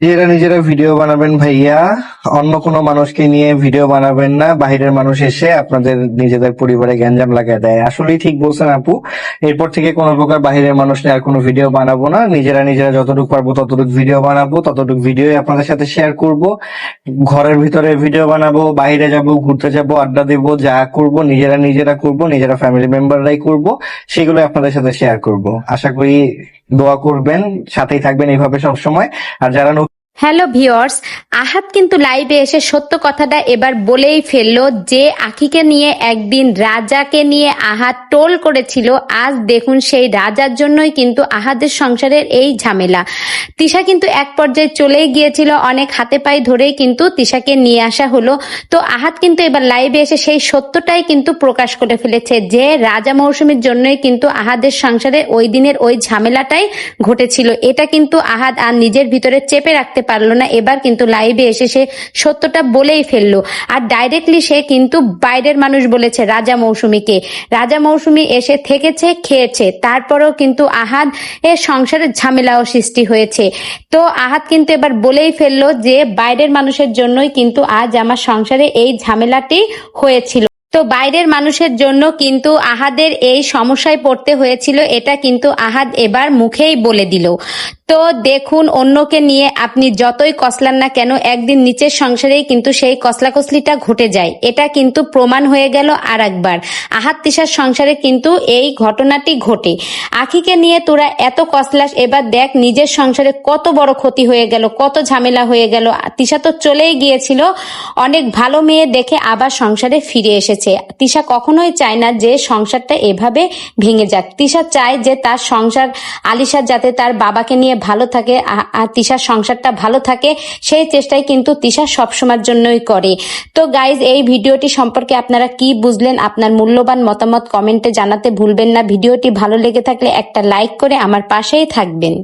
নিজেরা নিজেরা ভিডিও বানাবেন ভাইয়া। অন্য কোনো মানুষকে নিয়ে ভিডিও বানাবেন না। বাহিরের মানুষ এসে আপনাদের নিজেদের পরিবারে গ্যাঞ্জাম লাগিয়ে দেয়। আসলেই ঠিক বলছেন আপু। এরপর থেকে কোনো প্রকার বাইরের মানুষ নিয়ে আর কোনো ভিডিও বানাবো না। নিজেরা নিজেরা যতটুকু পারব ততটুকু ভিডিও বানাবো। ততটুকু ভিডিও আপনাদের সাথে শেয়ার করব। ঘরের ভিতরে ভিডিও বানাবো, বাইরে যাব, ঘুরতে যাব, আড্ডা দেব, যা করব, নিজেরা নিজেরা করব, নিজেরা ফ্যামিলি মেম্বাররাই করব সেগুলো আপনাদের সাথে শেয়ার করব। আশা করি দোয়া করবেন সাথেই থাকবেন এইভাবে সবসময়। আর যারা হ্যালো ভিওর্স আহাত কিন্তু লাইভে এসে সত্য কথাটা এবার বলেই ফেলল যে আখিকে নিয়ে একদিন রাজাকে নিয়ে আহাত টোল করেছিল। আজ দেখুন সেই রাজার জন্যই কিন্তু আহাদের সংসারের এই ঝামেলা। তিশা কিন্তু এক পর্যায়ে চলেই গিয়েছিল, অনেক হাতে পায়ে ধরেই কিন্তু তিশাকে নিয়ে আসা হলো। তো আহাত কিন্তু এবার লাইভে এসে সেই সত্যটাই কিন্তু প্রকাশ করে ফেলেছে যে রাজা মৌসুমীর জন্যই কিন্তু আহাদের সংসারে ওই দিনের ওই ঝামেলাটাই ঘটেছিল। এটা কিন্তু আহাদ আর নিজের ভিতরে চেপে রাখতে পারল না। এবার কিন্তু লাইভে এসে সে সত্যটা বলেই ফেলল। আর ডাইরেক্টলি সে কিন্তু বাইরের মানুষ বলেছে, রাজা মৌসুমীকে। রাজা মৌসুমী এসে থেকেছে, খেয়েছে। তারপরেও কিন্তু আহাদ এ সংসারের ঝামেলাও সৃষ্টি হয়েছে। তো আহাদ কিন্তু এবার বলেই ফেলল যে, বাইরের মানুষের জন্যই কিন্তু আজ আমার সংসারে এই ঝামেলাটি হয়েছিল। তো বাইরের মানুষের জন্য কিন্তু আহাদের এই সমস্যায় পড়তে হয়েছিল, এটা কিন্তু আহাদ এবার মুখেই বলে দিল। তো দেখুন, অন্যকে নিয়ে আপনি যতই কসলান না কেন, একদিন নিচের সংসারেই কিন্তু সেই কসলাকসলিটা ঘটে যায়। এটা কিন্তু প্রমাণ হয়ে গেল আর একবার আহাত তিসার সংসারে কিন্তু এই ঘটনাটি ঘটে। আখিকে নিয়ে তোরা এত কসলাস, এবার দেখ নিজের সংসারে কত বড় ক্ষতি হয়ে গেল, কত ঝামেলা হয়ে গেল। তিশা তো চলেই গিয়েছিল। অনেক ভালো মেয়ে দেখে আবার সংসারে ফিরে এসেছে। তিশা কখনোই চায় না যে সংসারটা এভাবে ভেঙে যাক। তিশা চায় যে তার সংসার আলিশা যাতে তার বাবাকে নিয়ে ভালো থাকে আর তিশার সংসারটা ভালো থাকে, সেই চেষ্টাই কিন্তু তিশা সবসময়ের জন্যই করে। তো গাইজ এই ভিডিওটি সম্পর্কে আপনারা কি বুঝলেন, আপনার মূল্যবান মতামত কমেন্টে জানাতে ভুলবেন না। ভিডিওটি ভালো লেগে থাকলে একটা লাইক করে আমার পাশেই থাকবেন।